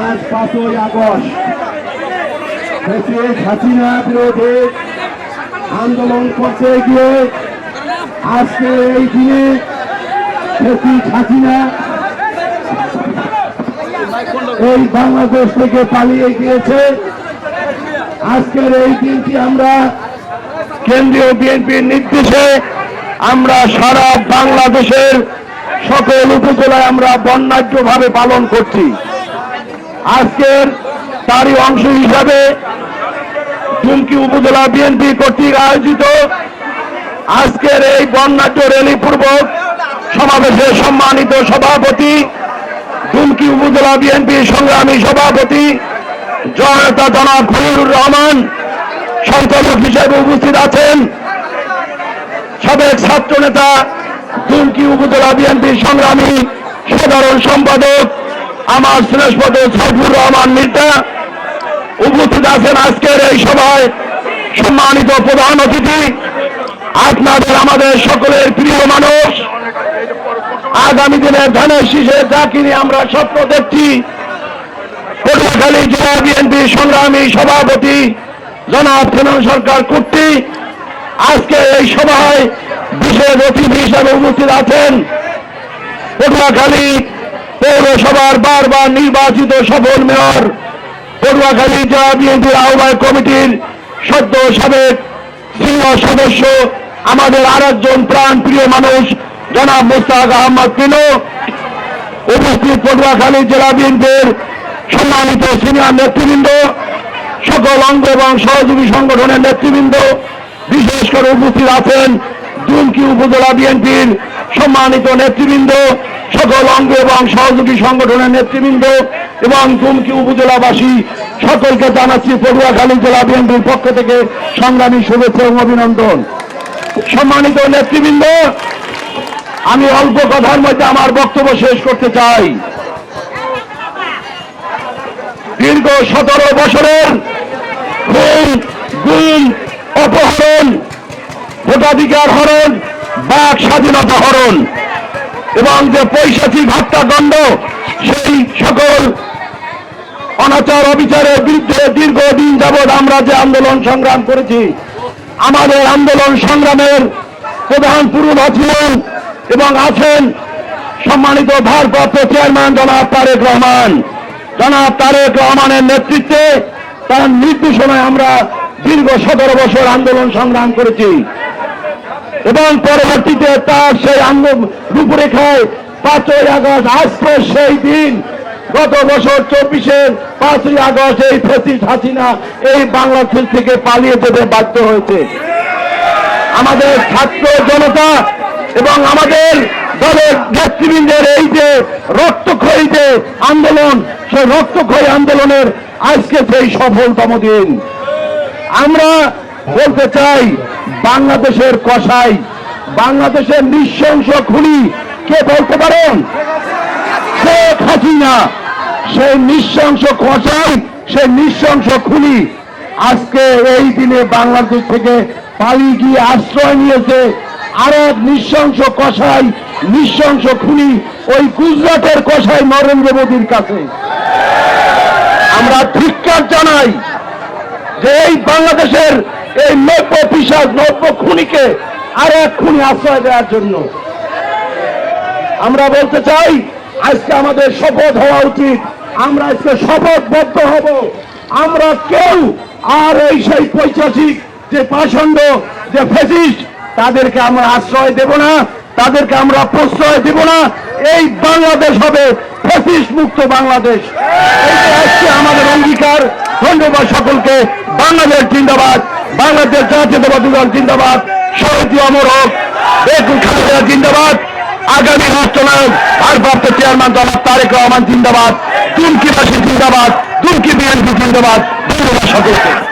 আজ পাঁচই আগস্ট হাসিনা বিরোধী আন্দোলন করতে গিয়ে আজকে এই দিনে হাসিনা এই বাংলাদেশ থেকে পালিয়ে গিয়েছে। আজকের এই দিনটি আমরা কেন্দ্রীয় বিএনপির নির্দেশে আমরা সারা বাংলাদেশের সকল উপজেলায় আমরা বর্ণাঢ্যভাবে পালন করছি। আজকের তারই অংশ হিসাবে চুমকি উপজেলা বিএনপি কর্তৃক আয়োজিত আজকের এই বর্ণাঢ্য র্যালি পূর্বক সমাবেশের সম্মানিত সভাপতি চুমকি উপজেলা বিএনপি সংগ্রামী সভাপতি জয়তা জনাব খলিলুর রহমান সঞ্চালক হিসেবে উপস্থিত আছেন। সাবেক ছাত্র নেতা দুমকি উপজেলা বিএনপির সংগ্রামী সাধারণ সম্পাদক আমার শ্রেষ্ঠপদ সাইফুর রহমান মির্জা উপস্থিত আছেন আজকের এই সভায় সম্মানিত প্রধান অতিথি, আপনাদের আমাদের সকলের প্রিয় মানুষ। আগামী দিনে ধানের শীষে যাকে নিয়ে আমরা স্বপ্ন দেখছি। পটুয়াখালী জেলা বিএনপির সংগ্রামী সভাপতি জনাব কেনন সরকার কর্তৃক আজকে এই সভায় বিশেষ অতিথি হিসাবে উপস্থিত পটুয়াখালী পৌরসভার বারবার নির্বাচিত সফল মেয়র পটুয়াখালী জেলা বিএনপির আহ্বায়ক কমিটির সদ্য সাবেক সিংহ সদস্য, আমাদের আরেকজন প্রাণ প্রিয় মানুষ, জনাব মোস্তাক আহমদ পিনু। উপস্থিত পটুয়াখালী জেলা বিএনপির সম্মানিত সিনিয়র নেতৃবৃন্দ, সকল অঙ্গ এবং সহযোগী সংগঠনের নেতৃবৃন্দ, বিশেষ করে উপস্থিত আছেন দুমকি উপজেলা বিএনপির সম্মানিত নেতৃবৃন্দ সকল অঙ্গ এবং সহযোগী সংগঠনের নেতৃবৃন্দ এবং দুমকি উপজেলাবাসী, সকলকে জানাচ্ছি পটুয়াখালী জেলা বিএনপির পক্ষ থেকে সংগ্রামী শুভেচ্ছা এবং অভিনন্দন। সম্মানিত নেতৃবৃন্দ, আমি অল্প কথার মধ্যে আমার বক্তব্য শেষ করতে চাই। দীর্ঘ সতেরো বছরের খুন অপহরণ, ভোটাধিকার হরণ, বাক স্বাধীনতা হরণ। এবং যে পৈশাচিক হত্যাকাণ্ড সেই সকল অনাচার অবিচারের বিরুদ্ধে দীর্ঘদিন যাবৎ আমরা যে আন্দোলন সংগ্রাম করেছি, আমাদের আন্দোলন সংগ্রামের প্রধান পুরুষ ছিলেন এবং আছেন সম্মানিত ভারপ্রাপ্ত চেয়ারম্যান জনাব তারেক রহমান। জনাব তারেক রহমানের নেতৃত্বে তার নির্দেশনায় আমরা দীর্ঘ সতেরো বছর আন্দোলন সংগ্রাম করেছি। এবং পরবর্তীতে তার সেই আঙ্গ রূপরেখায় পাঁচই আগস্ট আজকে সেই দিন, গত বছর চব্বিশের পাঁচই আগস্ট এই ফেসিস হাসিনা এই বাংলাদেশ থেকে পালিয়ে যেতে বাধ্য হয়েছে। আমাদের ছাত্র জনতা এবং আমাদের দলের নেতৃবৃন্দের এই যে রক্তক্ষয়ী যে আন্দোলন, সেই রক্তক্ষয়ী আন্দোলনের আজকে সেই সফলতম দিন। আমরা বলতে চাই বাংলাদেশের কষাই বাংলাদেশের নৃশংস খুনি, কে বলতে পারেন? শেখ হাসিনা। সেই নৃশংস কষাই সেই নৃশংস খুনি আজকে এই দিনে বাংলাদেশ থেকে পালিয়ে গিয়ে আশ্রয় নিয়েছে। আর এক নৃশংস কষাই নৃশংস খুনি ওই গুজরাটের কষাই নরেন্দ্র মোদীর কাছে। আমরা ধিক্কার জানাই যে এই বাংলাদেশের এই নব্য পিসাদ নব্য খুনিকে আর এক খুনি আশ্রয় দেওয়ার জন্য। আমরা বলতে চাই, আজকে আমাদের শপথ হওয়া উচিত। আমরা আজকে শপথবদ্ধ হব। আমরা কেউ আর এই সেই পৈশাচিক যে পাষণ্ড, যে ফেসিস্ট, তাদেরকে আমরা আশ্রয় দেব না, তাদেরকে আমরা প্রশ্রয় দেব না। এই বাংলাদেশ হবে ফেসিস্ট মুক্ত বাংলাদেশ। আজকে আমাদের অঙ্গীকার, ধন্যবাদ সকলকে। বাংলাদেশ জিন্দাবাদ। বাংলাদেশ জাতীয়তাবাদী দল জিন্দাবাদ, শহীদ অমর হোক বেগুন খালেদা জিন্দাবাদ, আগামী রাষ্ট্রনায়ক, ভারপ্রাপ্ত চেয়ারম্যান জনাব তারেক রহমান জিন্দাবাদ তুমকিবাসী জিন্দাবাদ তুমকি বিএনপি জিন্দাবাদ, ধন্যবাদ সকলকে।